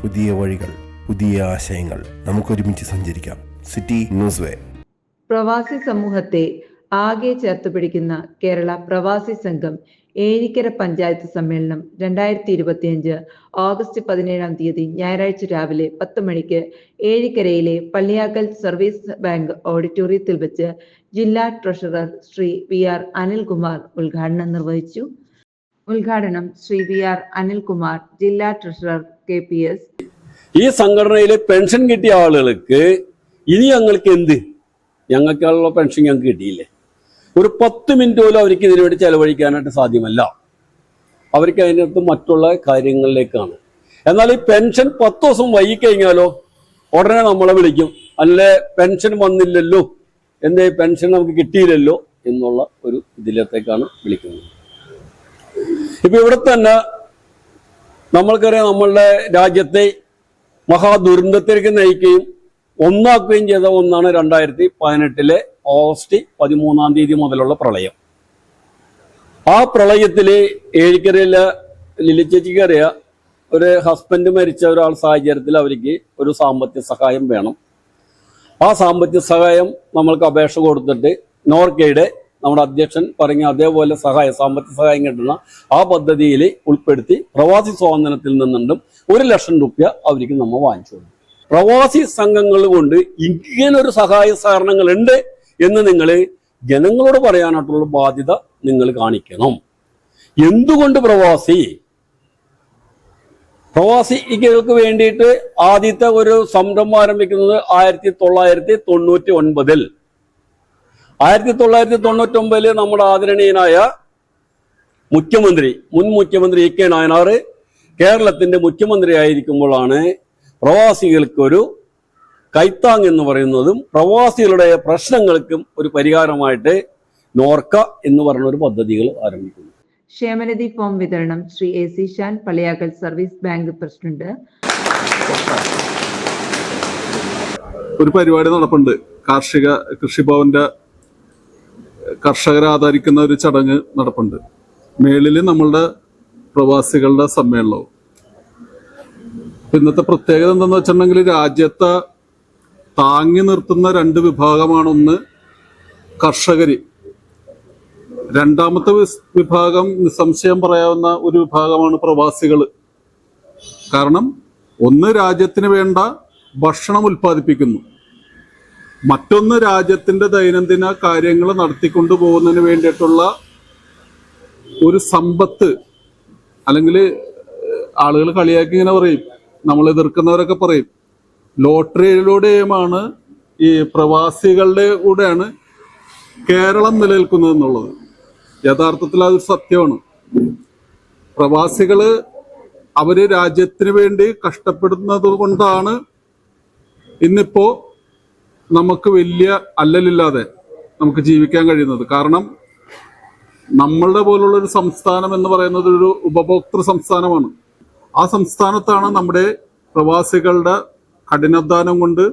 പുതിയ വഴികൾ പുതിയ ആശയങ്ങൾ നമുക്കൊരുമിച്ച് സഞ്ചരിക്കാം. സിറ്റി ന്യൂസ് വേ പ്രവാസി സമൂഹത്തെ ആകെ ചേർത്ത് പിടിക്കുന്ന കേരള പ്രവാസി സംഘം ഏരിക്കര പഞ്ചായത്ത് സമ്മേളനം രണ്ടായിരത്തി ഇരുപത്തിയഞ്ച് ഓഗസ്റ്റ് പതിനേഴാം തീയതി ഞായറാഴ്ച രാവിലെ പത്ത് മണിക്ക് ഏഴിക്കരയിലെ പള്ളിയാക്കൽ സർവീസ് ബാങ്ക് ഓഡിറ്റോറിയത്തിൽ വെച്ച് ജില്ലാ treasurer Shri V R Anilkumar ഉദ്ഘാടനം നിർവഹിച്ചു. ഉദ്ഘാടനം ശ്രീ വി ആർ അനിൽകുമാർ ജില്ലാ ട്രഷറർ കെ പി എസ്. ഈ സംഘടനയിലെ പെൻഷൻ കിട്ടിയ ആളുകൾക്ക് ഇനി ഞങ്ങൾക്ക് എന്ത്? ഞങ്ങൾക്കുള്ള പെൻഷൻ ഞങ്ങൾക്ക് കിട്ടിയില്ലേ? ഒരു പത്ത് മിനിറ്റ് പോലും അവർക്ക് ഇതിനു വേണ്ടി ചെലവഴിക്കാനായിട്ട് സാധ്യമല്ല. അവർക്ക് അതിനകത്ത് മറ്റുള്ള കാര്യങ്ങളിലേക്കാണ്. എന്നാൽ ഈ പെൻഷൻ പത്ത് ദിവസം വൈകിക്കഴിഞ്ഞാലോ ഉടനെ നമ്മളെ വിളിക്കും. അല്ലെ പെൻഷൻ വന്നില്ലല്ലോ എന്തേ പെൻഷൻ നമുക്ക് കിട്ടിയില്ലല്ലോ എന്നുള്ള ഒരു ഇതിലത്തേക്കാണ് വിളിക്കുന്നത്. ഇപ്പൊ ഇവിടെ തന്നെ നമ്മൾക്കറിയാം നമ്മളുടെ രാജ്യത്തെ മഹാദുരന്തത്തിലേക്ക് നയിക്കുകയും ഒന്നാക്കുകയും ചെയ്ത ഒന്നാണ് രണ്ടായിരത്തി പതിനെട്ടിലെ ഓഗസ്റ്റ് പതിമൂന്നാം തീയതി മുതലുള്ള പ്രളയം. ആ പ്രളയത്തിൽ ഏഴിക്കരയിലെ അറിയാം ഒരു ഹസ്ബൻഡ് മരിച്ച ഒരാൾ സാഹചര്യത്തിൽ അവർക്ക് ഒരു സാമ്പത്തിക സഹായം വേണം. ആ സാമ്പത്തിക സഹായം നമ്മൾക്ക് അപേക്ഷ കൊടുത്തിട്ട് നോർക്കയുടെ നമ്മുടെ അധ്യക്ഷൻ പറഞ്ഞ അതേപോലെ സഹായം സാമ്പത്തിക സഹായം കിട്ടുന്ന ആ പദ്ധതിയിൽ ഉൾപ്പെടുത്തി പ്രവാസി സ്വാതന്ത്ര്യത്തിൽ നിന്നുണ്ടും ഒരു ലക്ഷം രൂപ അവർക്ക് നമ്മൾ വാങ്ങിച്ചു കൊടുക്കും പ്രവാസി സംഘങ്ങൾ കൊണ്ട് ഇങ്ങനൊരു സഹായ സഹകരണങ്ങൾ ഉണ്ട് എന്ന് നിങ്ങൾ ജനങ്ങളോട് പറയാനായിട്ടുള്ള ബാധ്യത നിങ്ങൾ കാണിക്കണം. എന്തുകൊണ്ട് പ്രവാസി? പ്രവാസികൾക്ക് വേണ്ടിയിട്ട് ആദ്യത്തെ ഒരു സംരംഭം ആരംഭിക്കുന്നത് ആയിരത്തി തൊള്ളായിരത്തി തൊണ്ണൂറ്റി ഒൻപതിൽ. ആയിരത്തി തൊള്ളായിരത്തി തൊണ്ണൂറ്റി ഒമ്പതിൽ നമ്മുടെ ആദരണീയനായ മുഖ്യമന്ത്രി മുൻ മുഖ്യമന്ത്രി ഇ കെ നായനാർ കേരളത്തിന്റെ മുഖ്യമന്ത്രി ആയിരിക്കുമ്പോഴാണ് പ്രവാസികൾക്കൊരു കൈത്താങ് എന്ന് പറയുന്നതും പ്രവാസികളുടെ പ്രശ്നങ്ങൾക്കും ഒരു പരിഹാരമായിട്ട് നോർക്ക എന്ന് പറഞ്ഞ ഒരു പദ്ധതികൾ ആരംഭിക്കുന്നു. ക്ഷേമനിധി ഫോം വിതരണം Shri A C Shan Palliyakkal service bank president. ഒരു പരിപാടി നടപ്പുണ്ട്. കാർഷിക കൃഷിഭവന്റെ കർഷകരെ ആദരിക്കുന്ന ഒരു ചടങ്ങ് നടപ്പുണ്ട്. മേളിൽ നമ്മളുടെ പ്രവാസികളുടെ സമ്മേളനവും. ഇന്നത്തെ പ്രത്യേകത എന്തെന്ന് വെച്ചിട്ടുണ്ടെങ്കിൽ രാജ്യത്തെ താങ്ങി നിർത്തുന്ന രണ്ട് വിഭാഗമാണ് ഒന്ന് കർഷകര്. രണ്ടാമത്തെ വിഭാഗം നിസ്സംശയം പറയാവുന്ന ഒരു വിഭാഗമാണ് പ്രവാസികൾ കാരണം ഒന്ന് രാജ്യത്തിന് വേണ്ട ഭക്ഷണം ഉൽപ്പാദിപ്പിക്കുന്നു. മറ്റൊന്ന് രാജ്യത്തിന്റെ ദൈനംദിന കാര്യങ്ങൾ നടത്തിക്കൊണ്ടു പോകുന്നതിന് വേണ്ടിയിട്ടുള്ള ഒരു സമ്പത്ത് അല്ലെങ്കിൽ ആളുകൾ കളിയാക്കി ഇങ്ങനെ പറയും. നമ്മൾ എതിർക്കുന്നവരൊക്കെ പറയും. ലോട്ടറിയിലൂടെയുമാണ് ഈ പ്രവാസികളുടെ കൂടെയാണ് കേരളം നിലനിൽക്കുന്നത് എന്നുള്ളത്. യഥാർത്ഥത്തിൽ അത് സത്യമാണ്. പ്രവാസികൾ അവർ രാജ്യത്തിന് വേണ്ടി കഷ്ടപ്പെടുന്നത് കൊണ്ടാണ് ഇന്നിപ്പോ നമുക്ക് വലിയ അല്ലലില്ലാതെ നമുക്ക് ജീവിക്കാൻ കഴിയുന്നത്. കാരണം നമ്മളുടെ പോലുള്ള ഒരു സംസ്ഥാനം എന്ന് പറയുന്നത് ഒരു ഉപഭോക്തൃ സംസ്ഥാനമാണ്. ആ സംസ്ഥാനത്താണ് നമ്മുടെ പ്രവാസികളുടെ കഠിനാധ്വാനം കൊണ്ട്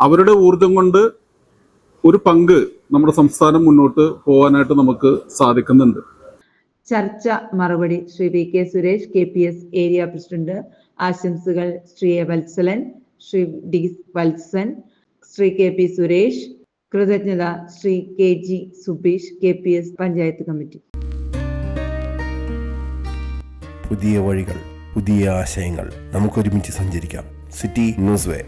അവരുടെ ഊർജം കൊണ്ട് ഒരു പങ്ക് നമ്മുടെ സംസ്ഥാനം മുന്നോട്ട് പോകാനായിട്ട് നമുക്ക് സാധിക്കുന്നുണ്ട്. ചർച്ച മറുപടി Shri V K Suresh K P S area president. ആശംസകൾ Shri Valsalan Shri D Valsan. Shri K P Suresh കൃതജ്ഞത Shri K G Subeesh K P S panchayat committee. പുതിയ വഴികൾ പുതിയ ആശയങ്ങൾ നമുക്കൊരുമിച്ച് സഞ്ചരിക്കാം. City news way.